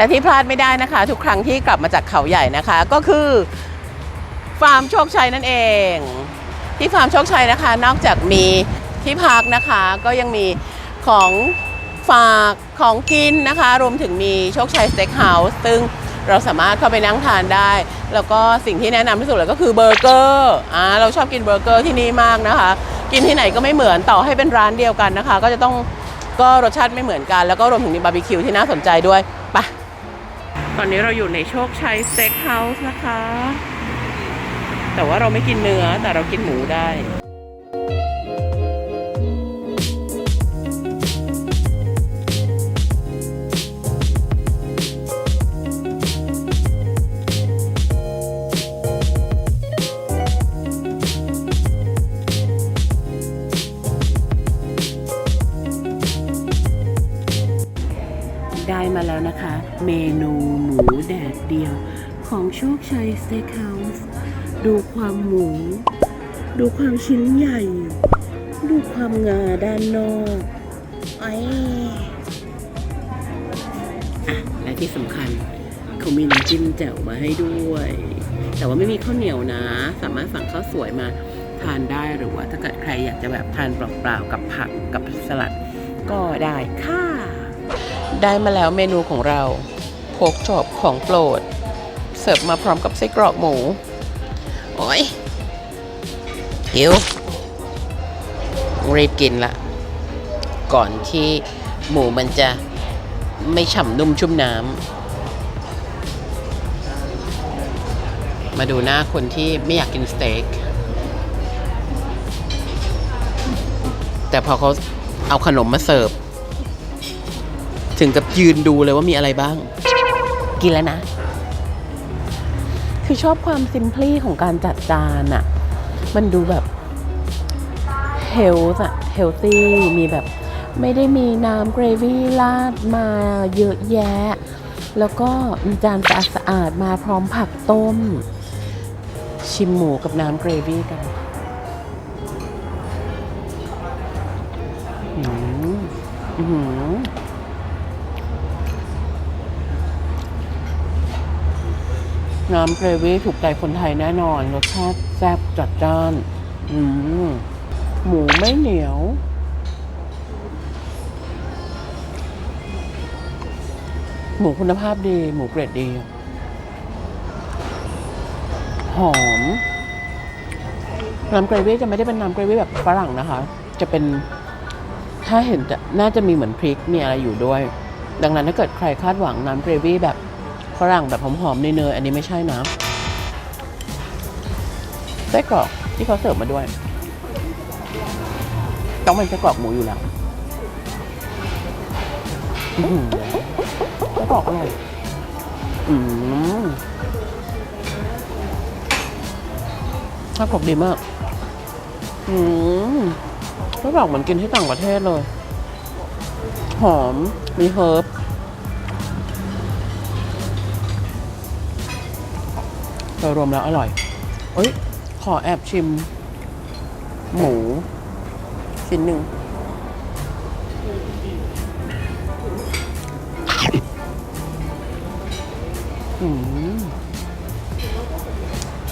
และที่พลาดไม่ได้นะคะ ทุกครั้งที่กลับมาจากเขาใหญ่นะคะ ก็คือฟาร์มโชคชัยนั่นเอง ที่ฟาร์มโชคชัยนะคะ นอกจากมีที่พักนะคะ ก็ยังมีของฝากของกินนะคะ รวมถึงมีโชคชัยสเต็กเฮาส์ซึ่งเราสามารถเข้าไปนั่งทานได้ แล้วก็สิ่งที่แนะนำที่สุดเลยก็คือเบอร์เกอร์อ่าเราชอบกินเบอร์เกอร์ที่นี่มากนะคะ กินที่ไหนก็ไม่เหมือนต่อให้เป็นร้านเดียวกันนะคะ ก็จะต้องก็รสชาติไม่เหมือนกัน แล้วก็รวมถึงมีบาร์บีคิวที่น่าสนใจด้วยไป ตอนนี้เราอยู่ในโชคชัยสเต็กเฮาส์นะคะ แต่ว่าเราไม่กินเนื้อแต่เรากินหมูได้ได้มาแล้วนะคะ เมนูหมูแดดเดียว ของโชคชัยสเต็กเฮาส์ดูความหมู ดูความชิ้นใหญ่ ดูความงาด้านนอกไอ้อะและที่สำคัญเขามีน้ำจิ้มแจ่วมาให้ด้วย แต่ว่าไม่มีข้าวเหนียวนะ สามารถสั่งข้าวสวยมาทานได้หรือว่าถ้าเกิดใครอยากจะแบบทานเปล่าๆกับผักกับสลัดก็ได้ค่ะ ได้มาแล้วเมนูของเราโพกจอบของโปรด เสิร์ฟมาพร้อมกับไส้กรอกหมู โอ้ยหิวรีบกินละ ก่อนที่หมูมันจะไม่ฉ่ำนุ่มชุ่มน้ำ มาดูหน้าคนที่ไม่อยากกินสเต็ก แต่พอเขาเอาขนมมาเสิร์ฟ ถึงกับยืนดูเลยว่ามีอะไรบ้าง กินแล้วนะ คือชอบความซิมพลีของการจัดจานอะมันดูแบบเฮลส์อะเฮลตี้มีแบบไม่ได้มีน้ำเกรวี่ราดมาเยอะแยะ แล้วก็มีจานสะอาดสะอาดมาพร้อมผักต้ม ชิมหมูกับน้ำเกรวี่กันอืมอื้อหือ น้ำเกรวี่ถูกใจคนไทยแน่นอนรสชาติแซ่บจัดจ้าน อืมหมูไม่เหนียว หมูคุณภาพดี หมูเกรดดี หอม น้ำเกรวี่จะไม่ได้เป็นน้ำเกรวี่แบบฝรั่งนะคะ จะเป็นถ้าเห็นจะน่าจะมีเหมือนพริกมีอะไรอยู่ด้วย ดังนั้นถ้าเกิดใครคาดหวังน้ำเกรวี่แบบ ฝรั่งแบบหอมๆเนยๆอันนี้ไม่ใช่นะไส้กรอกที่เขาเสิร์ฟมาด้วย ต้องเป็นไส้กรอกหมูอยู่แล้วไส้กรอกอร่อยอืมไส้กรอกดีมาก อืมไส้กรอกเหมือนกินที่ต่างประเทศเลย หอมมีเฮิร์บ โดยรวมแล้วอร่อยเอ้ย ขอแอบชิม หมู ชิ้นหนึ่ง อืม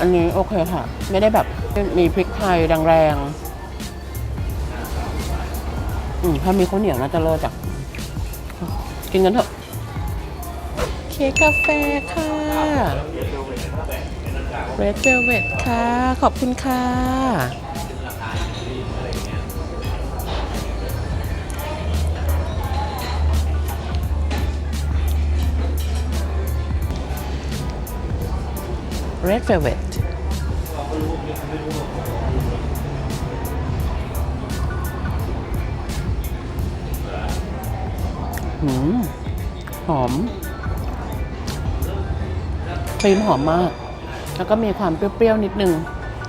อันนี้โอเคค่ะ ไม่ได้แบบมีพริกไทยแรงๆ อืม ถ้ามีข้าวเหนียวน่าจะเลิศอะกินกันเถอะ เค้กกาแฟค่ะ Red Velvet ค่ะ ขอบคุณค่ะ Red Velvet หืมหอมครีมหอมมาก แล้วก็มีความเปรี้ยวๆนิดนึง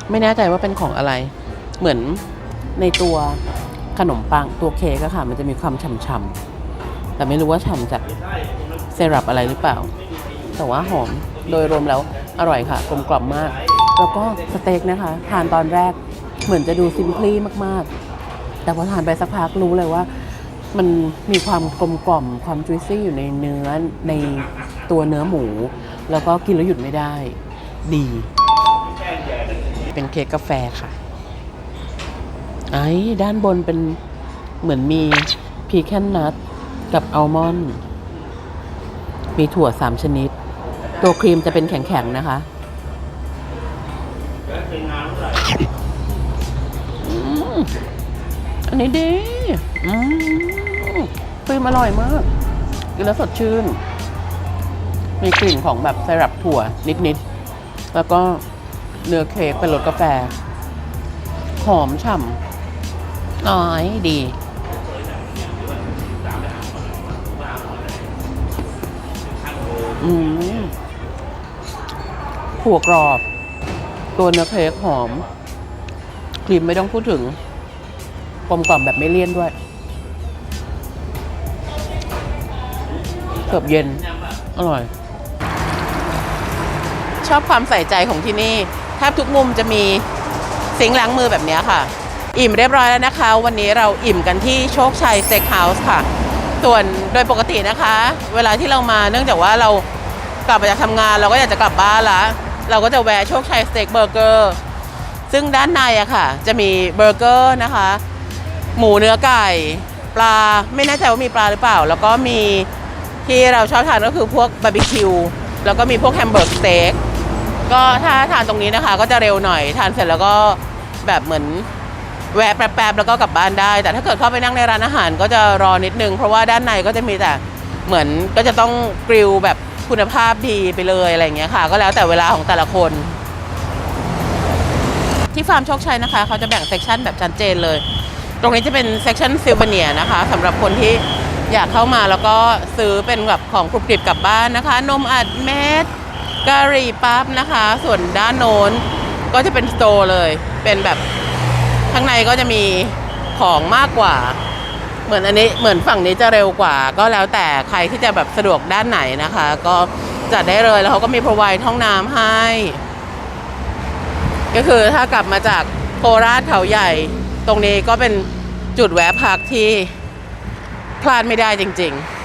ไม่แน่ใจว่าเป็นของอะไร เหมือนในตัวขนมปังตัวเค้กอะค่ะ มันจะมีความฉ่ำๆแต่ไม่รู้ว่าฉ่ำจากเซรัปอะไรหรือเปล่า แต่ว่าหอมโดยรวมแล้วอร่อยค่ะ กลมกล่อมมาก แล้วก็สเต็กนะคะ ทานตอนแรกเหมือนจะดูซิมพลีมากๆ แต่พอทานไปสักพักรู้เลยว่ามันมีความกลมกล่อมความจุยซี่อยู่ในเนื้อในตัวเนื้อหมู แล้วก็กินแล้วหยุดไม่ได้ ดี เป็นเค้กกาแฟค่ะ ไอ้ด้านบนเป็นเหมือนมีพีแคนนัทกับอัลมอนด์ มีถั่วสามชนิด ตัวครีมจะเป็นแข็งๆนะคะอันนี้ดีอืมครีมอร่อยมากกินแล้วสดชื่น มีกลิ่นของแบบไซรัปถั่วนิดๆ แล้วก็เนื้อเค้กเป็นรสกาแฟ หอมฉ่ำน้อยดี อืมถั่วกรอบ ตัวเนื้อเค้กหอม ครีมไม่ต้องพูดถึงกลมกล่อมแบบไม่เลี่ยนด้วย เกือบเย็น อร่อย ชอบความใส่ใจของที่นี่แทบทุกมุมจะมีซิงล้างมือแบบนี้ค่ะ อิ่มเรียบร้อยแล้วนะคะ วันนี้เราอิ่มกันที่โชคชัยสเต็กเฮาส์ค่ะ ส่วนโดยปกตินะคะ เวลาที่เรามาเนื่องจากว่าเรากลับมาจากทำงาน เราก็อยากจะกลับบ้านละเราก็จะแวะโชคชัยสเต็กเบอร์เกอร์ซึ่งด้านในอะค่ะ จะมีเบอร์เกอร์นะคะ หมูเนื้อไก่ ปลาไม่แน่ใจว่ามีปลาหรือเปล่า แล้วก็มีที่เราชอบทานก็คือพวกบาร์บีคิวแล้วก็มีพวกแฮมเบอร์กสเต็ก ก็ถ้าทานตรงนี้นะคะ ก็จะเร็วหน่อยทานเสร็จแล้วก็แบบเหมือนแวะแป๊บๆแล้วก็กลับบ้านได้ แต่ถ้าเกิดเข้าไปนั่งในร้านอาหารก็จะรอนิดนึง เพราะว่าด้านในก็จะมีแต่เหมือนก็จะต้องกริลแบบคุณภาพดีไปเลยอะไรเงี้ยค่ะ ก็แล้วแต่เวลาของแต่ละคน ที่ฟาร์มโชคชัยนะคะ เขาจะแบ่งเซกชันแบบชัดเจนเลย ตรงนี้จะเป็นเซกชันซิลเ a เนียนะคะสำหรับคนที่อยากเข้ามาแล้วก็ซื้อเป็นแบบของกรุบกริบกลับบ้านนะคะ นมอัดเม็ด กะหรี่ปั๊บนะคะ ส่วนด้านโน้นก็จะเป็นสโตร์เลย เป็นแบบข้างในก็จะมีของมากกว่า เหมือนอันนี้เหมือนฝั่งนี้จะเร็วกว่า ก็แล้วแต่ใครที่จะแบบสะดวกด้านไหนนะคะ ก็จัดได้เลยแล้วเขาก็มี provide ห้องน้ำให้ ก็คือถ้ากลับมาจากโคราชเขาใหญ่ ตรงนี้ก็เป็นจุดแวะพักที่พลาดไม่ได้จริง ๆ